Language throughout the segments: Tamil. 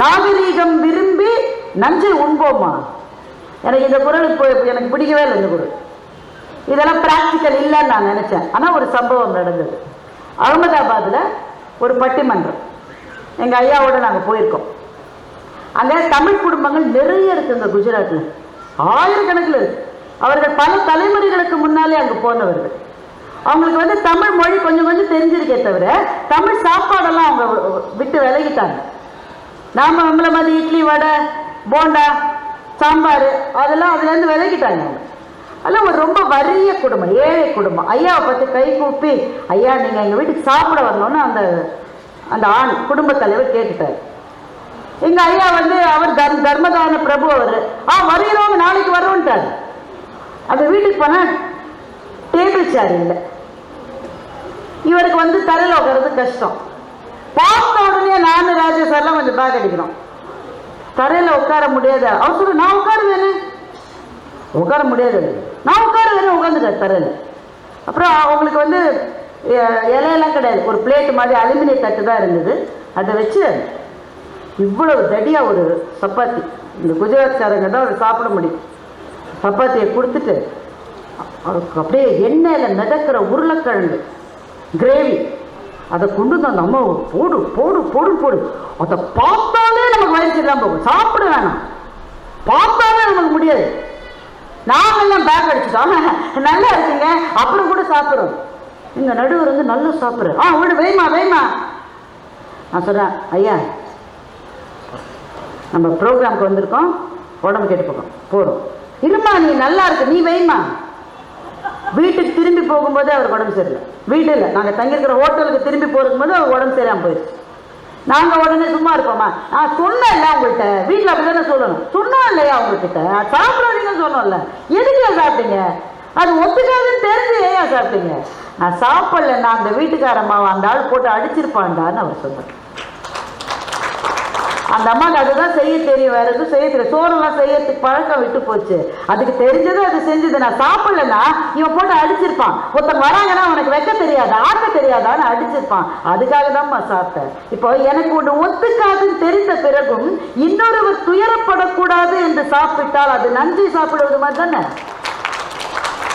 நாகரீகம் விரும்பி நஞ்சை உண்போமா? எனக்கு இந்த குரல் இப்போ எனக்கு பிடிக்கவே இல்லை இந்த குரல். இதெல்லாம் ப்ராக்டிக்கல் இல்லைன்னு நான் நினச்சேன். ஆனால் ஒரு சம்பவம் நடந்தது. அகமதாபாத்தில் ஒரு பட்டிமன்றம். எங்கள் ஐயாவோட நாங்கள் போயிருக்கோம். அங்கே தமிழ் குடும்பங்கள் நிறைய இருக்குங்க குஜராத்தில் ஆயிரக்கணக்கில் இருக்கு. அவர்கள் பல தலைமுறைகளுக்கு முன்னாலே அங்கே போனவர்கள். அவங்களுக்கு வந்து தமிழ் மொழி கொஞ்சம் கொஞ்சம் தெரிஞ்சிருக்கே தவிர தமிழ் சாப்பாடெல்லாம் அவங்க விட்டு விலகிட்டாங்க. நாம நம்மள மாதிரி இட்லி வடை போண்டா சாம்பார் அதெல்லாம் அதுலேருந்து விலகிட்டாங்க. அதெல்லாம் ஒரு ரொம்ப வறிய குடும்பம் ஏழை குடும்பம். ஐயாவை பார்த்து கை கூப்பி ஐயா நீங்கள் எங்கள் வீட்டுக்கு சாப்பிட வரணும்னு அந்த அந்த ஆண் குடும்ப தலைவர் கேட்டுட்டார். எங்கள் ஐயா வந்து அவர் தர்ம தர்மதான பிரபு அவர். ஆ வருகிறவங்க நாளைக்கு வரோன்ட்டாரு அந்த வீட்டுக்கு போனால் டேபிள் சேர் இல்லை. இவருக்கு வந்து தரையில் உட்கார்றது கஷ்டம். பார்த்த உடனே நானும் ராஜேஷ் கொஞ்சம் பேக் அடிக்கிறோம். தரையில் உட்கார முடியாது. அவர் சொல்லு நான் உட்காருவேனே. உட்கார முடியாது. நான் உட்காருவேனே. உட்காந்துட்டேன் தரையில். அப்புறம் அவங்களுக்கு வந்து இலையெல்லாம் கிடையாது. ஒரு பிளேட் மாதிரி அலுமினிய தட்டு தான் இருந்தது. அதை வச்சு இவ்வளவு தடியாக ஒரு சப்பாத்தி. இந்த குஜராத்காரங்க தான் அதை சாப்பிட முடியும். சப்பாத்தியை கொடுத்துட்டு அவருக்கு அப்படியே எண்ணெயில் மிதக்கிற உருளைக்கிழங்கு கிரேவி அதை கொண்டு வந்து அந்த போடு போடு போடு போடு. அதை பார்த்தாலே நமக்கு வயிற்று தான் போகும். சாப்பிட வேணாம். பார்த்தாலே நமக்கு முடியாது. நாங்கெல்லாம் பேக் அடிச்சுட்டோம். நல்லா இருக்குங்க. அப்புறம் கூட சாப்பிட்றோம். எங்கள் நடுவர் வந்து நல்லா சாப்பிட்றேன் ஆ விடு வேமா வேமா. நான் சொல்கிறேன் ஐயா நம்ம ப்ரோக்ராமுக்கு வந்திருக்கோம். உடம்பு கேட்டு போகிறோம் போகிறோம் இருமா நீ நல்லா இருக்கு. நீ வைமா. வீட்டுக்கு திரும்பி போகும்போது அவருக்கு உடம்பு சரியில்லை. வீட்டில் நாங்கள் தங்கியிருக்கிற ஹோட்டலுக்கு திரும்பி போகும்போது அவர் உடம்பு சரியாமல் போயிடுச்சு. நாங்கள் உடனே சும்மா இருப்போமா? நான் சொன்னேன்ல உங்கள்கிட்ட. வீட்டில் அப்படி தானே சொல்லணும். சொன்னோம் இல்லையா உங்ககிட்ட சாப்பிடாதீங்கன்னு சொன்னோம்ல. எதுக்கு ஏன் சாப்பிட்டீங்க? அது ஒத்துக்காதுன்னு தெரிஞ்சு ஏன் சாப்பிட்டீங்க? நான் சாப்பிடல நான் அந்த வீட்டுக்காரம்மாவை அந்த ஆள் போட்டு அடிச்சிருப்பான்டான்னு அவர் சொன்னார். அந்த அம்மாவுக்கு அதுதான் செய்ய தெரியும் வேறு எதுவும் செய்ய தெரியும் சோறெல்லாம் செய்யறதுக்கு பழக்கம் விட்டு போச்சு. அதுக்கு தெரிஞ்சது அது செஞ்சது. நான் சாப்பிடலன்னா இவன் போட்டு அடிச்சிருப்பான். ஒருத்தன் வராங்கன்னா உனக்கு வைக்க தெரியாது ஆக்க தெரியாதான்னு அடிச்சிருப்பான். அதுக்காக தான்மா சாப்பிட்டேன். இப்போ எனக்கு ஒன்று ஒத்துக்காதுன்னு தெரிந்த பிறகும் இன்னொருவர் துயரப்படக்கூடாது என்று சாப்பிட்டால் அது நன்றி சாப்பிடுவது மாதிரி தானே?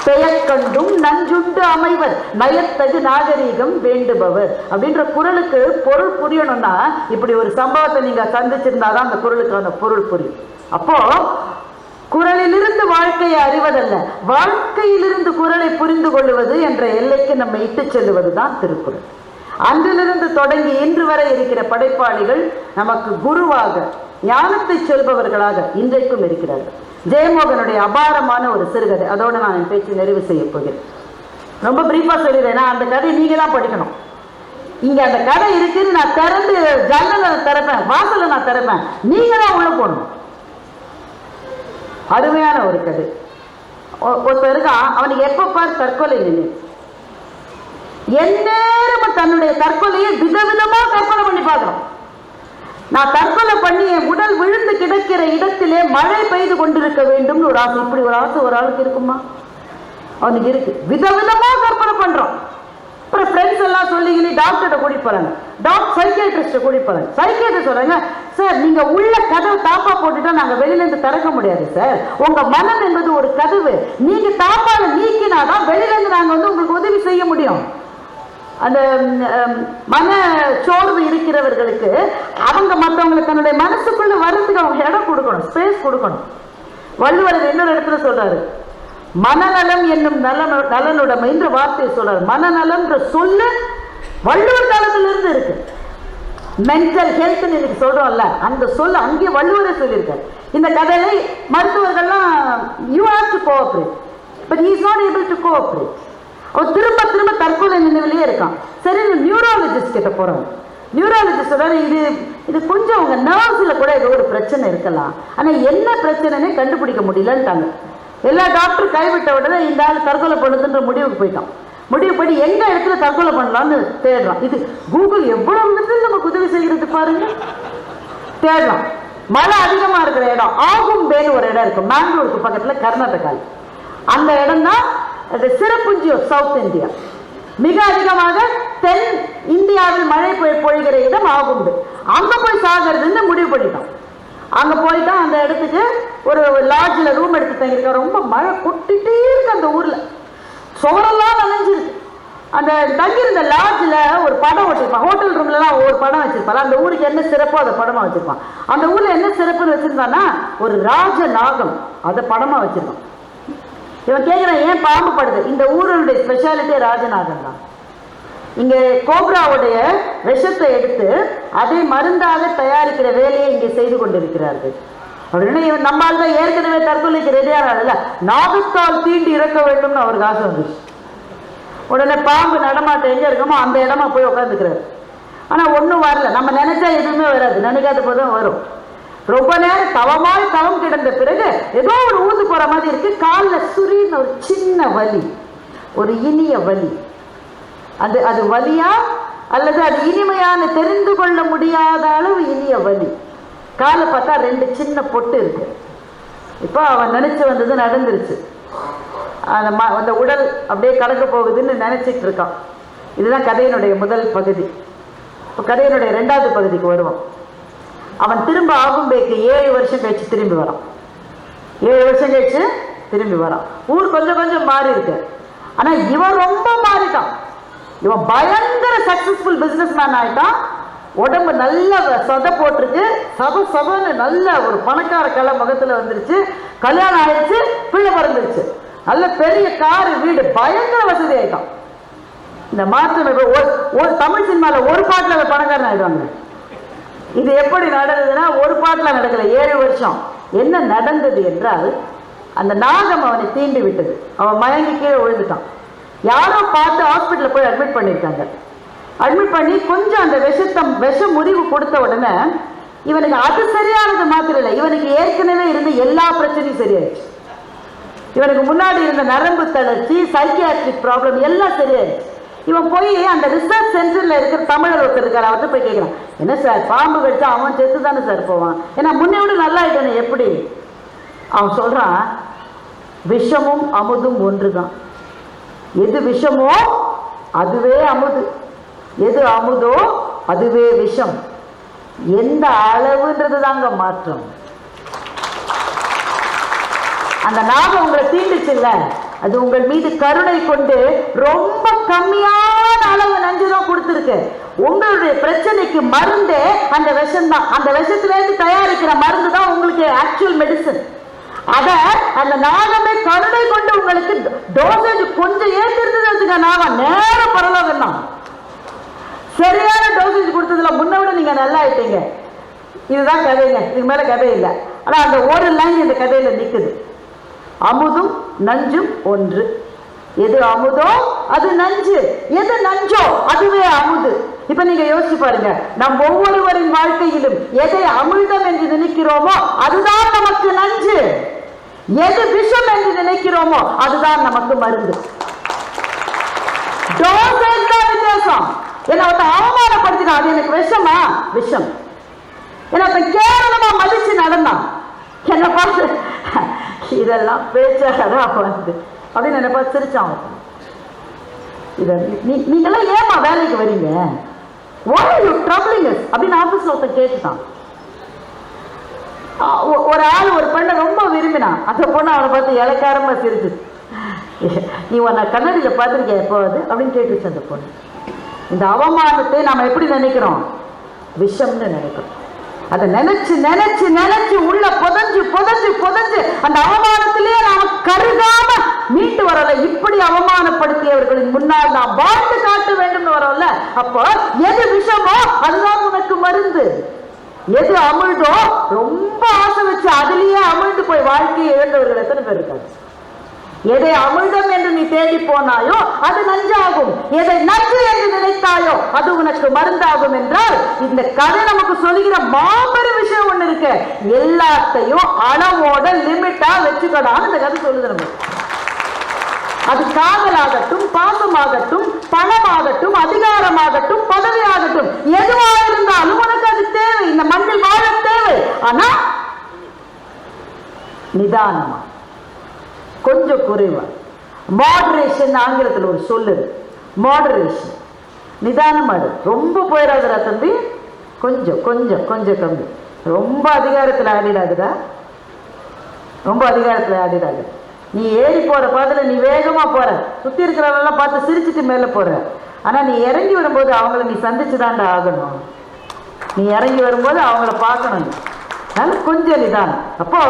பெயர்கண்டும் நஞ்சுண்டு அமைவர் நயத்தகு நாகரீகம் வேண்டுபவர். அப்படின்ற குரலுக்கு பொருள் புரியணும்னா இப்படி ஒரு சம்பவத்தை நீங்க சந்திச்சிருந்தாதான் அந்த குரலுக்கான பொருள் புரியும். அப்போ குரலிலிருந்து வாழ்க்கையை அறிவதல்ல வாழ்க்கையிலிருந்து குரலை புரிந்து கொள்வது என்ற எல்லைக்கு நம்ம இட்டு செல்லுவது தான் திருக்குறள். அன்றிலிருந்து தொடங்கி இன்று வரை இருக்கிற படைப்பாளிகள் நமக்கு குருவாக ஞானத்தை சொல்பவர்களாக இன்றைக்கும் இருக்கிறார்கள். ஜெயமோகனுடைய அபாரமான ஒரு சிறுகதை. அதோடு நான் என் பேச்சு நிறைவு செய்ய போகிறேன். ரொம்ப பிரீஃபாக சொல்லிடுறேன். நான் அந்த கதையை நீங்கள் தான் படிக்கணும். இங்கே அந்த கதை இருக்குன்னு நான் திறந்து ஜன்னலை திறப்பேன். வாசலை நான் திறப்பேன். நீங்கள் தான் உள்ளே போடணும் அருமையான ஒரு கதை. ஒ- இருக்கான். அவனுக்கு எப்போ பார் தற்கொலை நிலை. எந்நேரமும் தன்னுடைய தற்கொலையை விதவிதமாக கற்பனை பண்ணி பார்க்குறான் நான் தற்கொலை பண்ணி என் உடல் விழுந்து கிடக்கிற இடத்திலே மழை பெய்து கொண்டிருக்க வேண்டும்னு ஒரு ஆசை இப்படி ஒரு ஆசை ஒரு ஆளுக்கு இருக்குமா? அவனுக்கு இருக்கு. விதவிதமா கற்பனை பண்றான் அப்புறம் ஃப்ரெண்ட்ஸ் எல்லாம் சொல்லிக்கிட்டு டாக்டர்கிட்ட கூடி போறாங்க டாக்டர் சைக்கியாட்ரிஸ்ட்டை கூட்டிட்டு போறாங்க சைக்கியாட்ரிஸ்ட் சொல்றாங்க சார் நீங்க உள்ள கதவு தாப்பா போட்டுட்டா நாங்க வெளியில இருந்து திறக்க முடியாது சார் உங்க மனம் என்பது ஒரு கதவு. நீங்க தாப்பால நீக்கினாதான் வெளியில இருந்து நாங்க வந்து உங்களுக்கு உதவி செய்ய முடியும். அந்த மன சோர்வு இருக்கிறவர்களுக்கு அவங்க மற்றவங்களுக்கு தன்னுடைய மனசுக்குள்ள வரதுக்கு அவங்க இடம் கொடுக்கணும் ஸ்பேஸ் கொடுக்கணும். வள்ளுவர் இன்னொரு இடத்துல சொல்றாரு. மனநலம் என்னும் நலன் நலனுடைமை என்ற வார்த்தையை சொல்றாரு. மனநலம்ன்ற சொல்லு வள்ளுவர் காலத்திலிருந்து இருக்கு. மென்டல் ஹெல்த்னு இன்னைக்கு சொல்றோம்ல அந்த சொல் அங்கே வள்ளுவரே சொல்லியிருக்காரு. இந்த கதையை மருத்துவர்கள்லாம் you have to cooperate but is not able to cooperate திரும்ப திரும்ப தற்கொலை நினைவிலேயே இருக்கான். சரி நியூராலஜிஸ்ட் கிட்ட போகிறோம் நியூராலஜிஸ்ட் இது இது கொஞ்சம் அவங்க நர்வ்ஸில் கூட ஏதோ ஒரு பிரச்சனை இருக்கலாம். ஆனால் என்ன பிரச்சனைனே கண்டுபிடிக்க முடியலன்ட்டாங்க. எல்லா டாக்டரும் கைவிட்ட உடனே இந்த ஆள் தற்கொலை பண்ணுதுன்ற முடிவுக்கு போயிட்டான். முடிவு பண்ணி எங்க இடத்துல தற்கொலை பண்ணலாம்னு தேடுறான். இது கூகுள் எவ்வளவு விதத்தில் நமக்கு உதவி செய்கிறது பாருங்க. தேடுறான். மழை அதிகமாக இருக்கிற இடம். ஆகும் ஆகும்பேன்னு ஒரு இடம் இருக்கும் மேங்களூருக்கு பக்கத்தில் கர்நாடகாவில் அந்த இடம் தான் சிறப்புஞ்சி சவுத் இந்தியா. மிக அதிகமாக தென் இந்தியாவில் மழை போய் பொழிகிற இடம் ஆகுண்டு. அங்க போய் சாகிறதுன்னு முடிவு பண்ணிட்டோம். அங்கே போயிட்டா அந்த இடத்துக்கு ஒரு லாட்ஜில் ரூம் எடுத்து தங்கியிருக்கோம். ரொம்ப மழை கொட்டிட்டே இருக்கு அந்த ஊரில். சுவரெல்லாம் நனைஞ்சிருக்கு அந்த தங்கியிருந்த லாட்ஜில் ஒரு படம் வச்சிருப்பான் ஹோட்டல் ரூம்லலாம் ஒரு படம் வச்சிருப்பான். அந்த ஊருக்கு என்ன சிறப்போ அதை படமாக வச்சிருப்பான். அந்த ஊரில் என்ன சிறப்புன்னு வச்சுருந்தான்னா ஒரு ராஜ நாகம் அதை படமாக வச்சிருப்பான் இவன் கேட்குறான் ஏன் பாம்பு படுது? இந்த ஊருடைய ஸ்பெஷாலிட்டியே ராஜநாதன் தான். இங்கே கோப்ராவுடைய விஷத்தை எடுத்து அதை மருந்தாக தயாரிக்கிற வேலையை இங்கே செய்து கொண்டிருக்கிறார்கள். அப்படின்னு இவன் நம்மால் தான் ஏற்கனவே தற்கொலைக்கு ரெடியானால நாகத்தால் தீண்டி இறக்க வேண்டும்னு அவருக்கு ஆசை வந்துச்சு உடனே பாம்பு நடமாட்டம் எங்கே இருக்கமோ அந்த இடமா போய் உட்காந்துக்கிறாரு ஆனால் ஒன்றும் வரல. நம்ம நினைச்சா எதுவுமே வராது. நினைக்காத போது தான் வரும். ரொம்ப நேரம் தவமாய் தவம் கிடந்த பிறகு ஏதோ ஒரு ஊந்து போற மாதிரி இருக்கு. காலில் சுரின்னு ஒரு சின்ன வலி. ஒரு இனிய வலி. அது அது வலியா? அல்லது அது இனிமையான தெரிந்து கொள்ள முடியாத அளவு இனிய வலி. காலை பார்த்தா ரெண்டு சின்ன பொட்டு இருக்கு. இப்போ அவன் நினைச்சு வந்தது நடந்துருச்சு. அந்த ம அந்த உடல் அப்படியே கலக்க போகுதுன்னு நினைச்சிட்டு இருக்கான். இதுதான் கதையினுடைய முதல் பகுதி. இப்போ கதையினுடைய ரெண்டாவது பகுதிக்கு வருவோம். அவன் திரும்ப ஆகும்பேக்கு ஏழு வருஷம் கழிச்சு திரும்பி வரான். ஏழு வருஷம் கழிச்சு திரும்பி வரான். ஊர் கொஞ்சம் கொஞ்சம் மாறி இருக்கு. ஆனா இவன் ரொம்ப மாறிட்டான். இவன் பயங்கர சக்சஸ்ஃபுல் பிசினஸ் மேன் ஆயிட்டான். உடம்பு நல்ல சொத போட்டிருக்கு. சப சபன்னு நல்ல ஒரு பணக்கார கலை முகத்துல வந்துருச்சு. கல்யாணம் ஆயிடுச்சு பிள்ளை பிறந்துருச்சு. நல்ல பெரிய காரு வீடு பயங்கர வசதி ஆயிட்டான். இந்த மாற்றம் ஒரு தமிழ் சினிமாவில் ஒரு பாட்டில் பணக்காரன் ஆயிடுவாங்க இது எப்படி நடந்ததுன்னா ஒரு பாட்டில் நடக்கல ஏழு வருஷம். என்ன நடந்தது என்றால் அந்த நாகம் அவனை தீண்டி விட்டது. அவன் மயங்கி கீழே விழுந்துட்டான். யாரோ பார்த்து ஹாஸ்பிட்டலில் போய் அட்மிட் பண்ணியிருக்காங்க. அட்மிட் பண்ணி கொஞ்சம் அந்த விஷத்தம் விஷ முறிவு கொடுத்த உடனே இவனுக்கு அது சரியானது மாத்திரம் இல்லை. இவனுக்கு ஏற்கனவே இருந்த எல்லா பிரச்சனையும் சரியாயிடுச்சு. இவனுக்கு முன்னாடி இருந்த நரம்பு தளர்ச்சி சைக்கியாட்ரிக் ப்ராப்ளம் எல்லாம் சரியாயிடுச்சு. இவன் போய் அந்த ரிசர்ச் சென்டர்ல இருக்கிற தமிழர் ஒருத்தர் இருக்கார் அவர்கிட்ட போய் கேட்குறான் என்ன சார் பாம்பு கடிச்சா அவன் செத்து தானே சார் போவான்? ஏன்னா முன்னே விட நல்லா ஆயிட்டானே எப்படி? அவன் சொல்றான் விஷமும் அமுதும் ஒன்று தான் எது விஷமோ அதுவே அமுது. எது அமுதோ அதுவே விஷம். எந்த அளவுன்றது தாங்க மாற்றம். அந்த நாகம் உங்களை தீண்டுச்சுல்ல? அது உங்கள் மீது கருணை கொண்டு ரொம்ப கம்மியான அளவு நஞ்சு தான் கொடுத்துருக்கு உங்களுடைய பிரச்சனைக்கு மருந்தே அந்த விஷம் தான் அந்த விஷத்திலேருந்து தயாரிக்கிற மருந்து தான் உங்களுக்கு ஆக்சுவல் மெடிசன் அத அந்த நாகமே கருணை கொண்டு உங்களுக்கு டோசேஜ் கொஞ்சம் ஏற்றிருந்தது வச்சுக்க நாகம் நேர பரலோகம் தான் சரியான டோசேஜ் கொடுத்ததுல முன்ன விட நீங்க நல்லா ஆயிட்டீங்க. இதுதான் கதைங்க. இதுக்கு மேல கதை இல்லை. ஆனா அந்த ஒரு லைன் இந்த கதையில நிக்குது. அமுதும் நஞ்சும் ஒன்று. எது அமுதோ அது நஞ்சு. எது நஞ்சோ அதுவே அமுது. இப்ப நீங்க யோசிச்சு பாருங்க. நம் ஒவ்வொருவரின் வாழ்க்கையிலும் எதை அமிர்தம் என்று நினைக்கிறோமோ அதுதான் நமக்கு நஞ்சு. எது விஷம் என்று நினைக்கிறோமோ அதுதான் நமக்கு மருந்து. வித்தியாசம். என்ன ஒருத்தன் அவமானப்படுத்தினான் அது எனக்கு விஷமா? விஷம். என்ன கேவலமா மதிச்சு நடந்தான். என்ன பார்த்து இதெல்லாம் பேச்சாடா வந்து. அப்படின்னு நினைப்பா சிரிச்சாங்க. சிரிச்சான் அவன். நீங்களாம் ஏமா வேலைக்கு வரீங்க? Why are அப்படின்னு ஆபீஸ்ல ஒருத்தன் கேட்டுட்டான். ஒரு ஆள் ஒரு பெண்ணை ரொம்ப விரும்பினான். அந்த பொண்ணு அவனை பார்த்து இலக்காரமா சிரிச்சு. நீ உன்னை கண்ணாடியில பார்த்துருக்கிய எப்போது அப்படின்னு கேட்டுச்சு அந்த பொண்ணு. இந்த அவமானத்தை நாம எப்படி நினைக்கிறோம்? விஷம்னு நினைக்கிறோம். அதை நினைச்சு நினைச்சு நினைச்சு உள்ள புதஞ்சு புதஞ்சு புதஞ்சு அந்த அவமானத்திலேயே நாம கருதாம மீண்டு வரல. இப்படி அவமானப்படுத்தியவர்களின் முன்னால் நாம் வாழ்ந்து காட்ட வேண்டும் வரல அப்போ எது விஷமோ அதுதான் உனக்கு மருந்து. எது அமிழ்தோ ரொம்ப ஆசை வச்சு அதுலயே அமிழ்ந்து போய் வாழ்க்கையை இழந்தவர்கள் எத்தனை பேர் இருக்காங்க? எதை அமிழ்தம் என்று நீ தேடி போனாயோ அது நஞ்சாகும். எதை நஞ்சு அது உனக்கு மருந்தாகும் என்றால் இந்த கதை நமக்கு சொல்லுகிற மாபெரும் விஷயம் ஒண்ணு இருக்கு. எல்லாத்தையும் அளவோட லிமிட்டா வச்சுக்கடான்னு இந்த கதை சொல்லுது நமக்கு. அது காதலாகட்டும் பாசமாகட்டும் பணமாகட்டும் அதிகாரமாகட்டும் பதவியாகட்டும் எதுவாக இருந்தாலும் உனக்கு அது தேவை. இந்த மண்ணில் வாழ தேவை. ஆனா நிதானமா கொஞ்சம் குறைவா. மாடரேஷன் ஆங்கிலத்தில் ஒரு சொல்லு மாடரேஷன் நிதானமாடு ரொம்ப போயிடாதுடா தம்பி. கொஞ்சம் கொஞ்சம் கொஞ்சம் கம்மி. ரொம்ப அதிகாரத்தில் ஆடிடாதுடா ரொம்ப அதிகாரத்தில் ஆடிடாது நீ ஏறி போகிற பாதையில் நீ வேகமாக போகிற சுற்றி இருக்கிறவங்களெல்லாம் பார்த்து சிரிச்சிட்டு மேலே போகிற ஆனால் நீ இறங்கி வரும்போது அவங்கள நீ சந்திச்சு தான்டா ஆகணும். நீ இறங்கி வரும்போது அவங்கள பார்க்கணும். அதனால் கொஞ்சம் நிதானம். அப்போ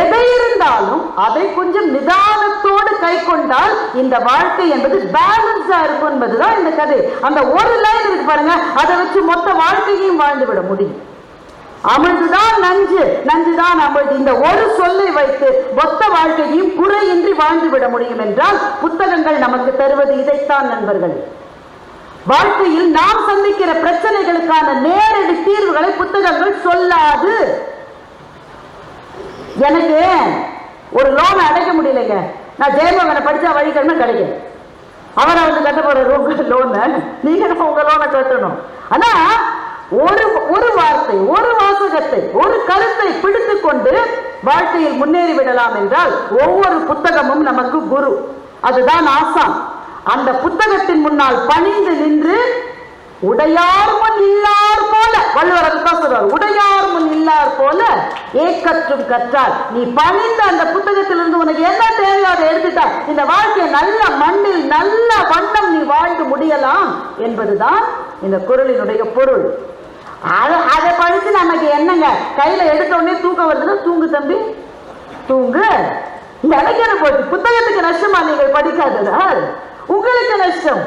எதை இருந்தாலும் அதை கொஞ்சம் நிதானம் கை கொண்டால் இந்த வாழ்க்கை என்பது பேலன்ஸா இருக்கும் என்பதுதான் இந்த கதை. அந்த ஒரு லைன் இருக்கு பாருங்க அதை வச்சு மொத்த வாழ்க்கையையும் வாழ்ந்து விட முடியும். அமிழ்துதான் நஞ்சு நஞ்சுதான் அமிழ்து. இந்த ஒரு சொல்லை வைத்து மொத்த வாழ்க்கையையும் குறையின்றி வாழ்ந்து விட முடியும் என்றால் புத்தகங்கள் நமக்கு தருவது இதைத்தான் நண்பர்கள். வாழ்க்கையில் நாம் சந்திக்கிற பிரச்சனைகளுக்கான நேரடி தீர்வுகளை புத்தகங்கள் சொல்லாது. எனக்கு ஒரு லோன் அடைக்க முடியலைங்க. நான் ஜெயமோகனை படித்தா வழிக்கணும்னா கிடைக்கும். அவரை வந்து கட்ட போற லோனை நீங்கள் உங்கள் உங்க லோனை கட்டணும் ஆனால் ஒரு ஒரு வார்த்தை ஒரு வாசகத்தை ஒரு கருத்தை பிடித்து கொண்டு வாழ்க்கையில் முன்னேறி விடலாம் என்றால் ஒவ்வொரு புத்தகமும் நமக்கு குரு. அதுதான் ஆசான். அந்த புத்தகத்தின் முன்னால் பணிந்து நின்று உடையார் முன் வள்ளுவர் தான் சொல்றார் உடையார் முன் இல்லார் போல ஏக்கற்றும் கற்றால் நீ பணிந்த அந்த புத்தகத்திலிருந்து உனக்கு என்ன தேவையோ அதை எடுத்துட்டா இந்த வாழ்க்கையை நல்ல மண்ணில் நல்ல வண்ணம் நீ வாழ்ந்து முடியலாம் என்பதுதான் இந்த குரலினுடைய பொருள். அது அதை படித்து நமக்கு என்னங்க? கையில எடுத்த உடனே தூக்கம் வருதுன்னா தூங்கு தம்பி தூங்கு. எனக்கு என்ன போச்சு. புத்தகத்துக்கு நஷ்டமா நீங்கள் படிக்காததால் உங்களுக்கு நஷ்டம்.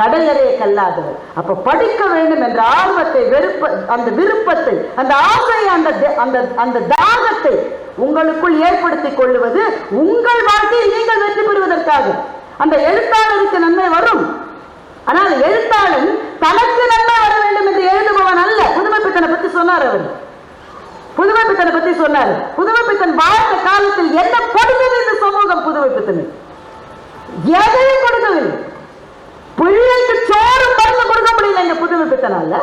கடலறையை கல்லாதவர். அப்ப படிக்க வேண்டும் என்ற ஆர்வத்தை வெறுப்ப அந்த விருப்பத்தை அந்த ஆசையை அந்த த- அந்த அந்த தாகத்தை உங்களுக்குள் ஏற்படுத்திக் கொள்ளுவது உங்கள் வாழ்க்கையில் நீங்கள் வெற்றி பெறுவதற்காக. அந்த எழுத்தாளருக்கு நன்மை வரும். ஆனால் எழுத்தாளன் தனக்கு நன்மை வர வேண்டும் என்று எழுதுபவன் அல்ல. புதுமைப்பித்தனை பத்தி சொன்னார் அவர். புதுமைப்பித்தனை பத்தி சொன்னார். புதுமைப்பித்தன் வாழ்ந்த காலத்தில் என்ன கொடுத்தது இந்த சமூகம் புதுமைப்பித்தனுக்கு எதையும் கொடுக்கவில்லை. பிள்ளைக்கு சோறு மருந்து கொடுக்க முடியல இந்த புது பித்தனால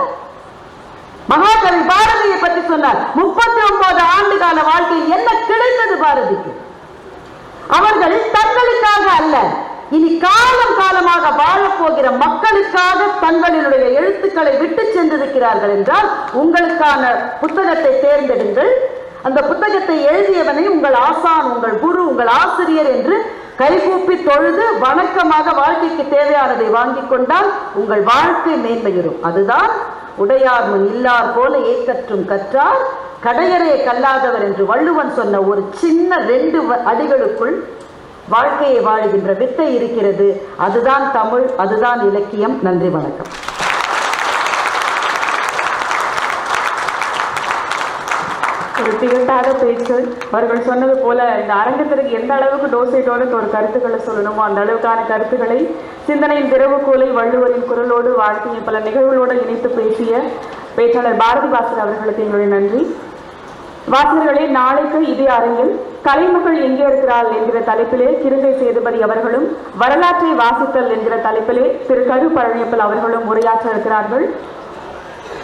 மகாகவி பாரதியை பற்றி சொன்னார் முப்பத்தி ஒன்பது ஆண்டு கால வாழ்க்கையில் என்ன கிடைத்தது பாரதிக்கு? அவர்கள் தங்களுக்காக அல்ல இனி காலம் காலமாக வாழப்போகிற மக்களுக்காக தங்களினுடைய எழுத்துக்களை விட்டு சென்றிருக்கிறார்கள் என்றால் உங்களுக்கான புத்தகத்தை தேர்ந்தெடுங்கள். அந்த புத்தகத்தை எழுதியவனை உங்கள் ஆசான் உங்கள் குரு உங்கள் ஆசிரியர் என்று கைகூப்பி தொழுது வணக்கமாக வாழ்க்கைக்கு தேவையானதை வாங்கி கொண்டால் உங்கள் வாழ்க்கை மேன்மையுறும். அதுதான் உடையார் முன் இல்லார் போல ஏக்கற்றும் கற்றார். கடையறையை கல்லாதவர் என்று வள்ளுவன் சொன்ன ஒரு சின்ன ரெண்டு வ- அடிகளுக்குள் வாழ்க்கையை வாழுகின்ற வித்தை இருக்கிறது. அதுதான் தமிழ் அதுதான் இலக்கியம். நன்றி வணக்கம். ஒரு திகட்டாத பேச்சு. அவர்கள் சொன்னது போல இந்த அரங்கத்திற்கு எந்த அளவுக்கு டோசைட்டோடு ஒரு கருத்துக்களை சொல்லணுமோ அந்த அளவுக்கான கருத்துக்களை சிந்தனையின் திறவுகோலை வள்ளுவரின் குரலோடு வாழ்க்கையின் பல நிகழ்வுகளோடு இணைத்து பேசிய பேச்சாளர் பாரதி பாஸ்கர் அவர்களுக்கு எங்களுடைய நன்றி. வாசகர்களே நாளைக்கு இதே அரங்கில் கலைமகள் எங்கே இருக்கிறாள் என்கிற தலைப்பிலே கிருங்கை சேதுபதி அவர்களும் வரலாற்றை வாசித்தல் என்கிற தலைப்பிலே திரு கரு பழனியப்பல் அவர்களும் உரையாற்ற இருக்கிறார்கள்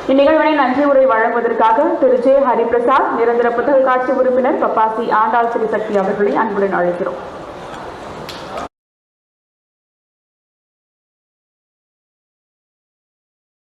இந்நிகழ்வினை நன்றி உரை வழங்குவதற்காக திரு ஜே. ஹரிபிரசாத் நிரந்தர புத்தக காட்சி உறுப்பினர் பப்பாசி ஆண்டாள் திரிசக்தி அவர்களை அன்புடன் அழைக்கிறோம்.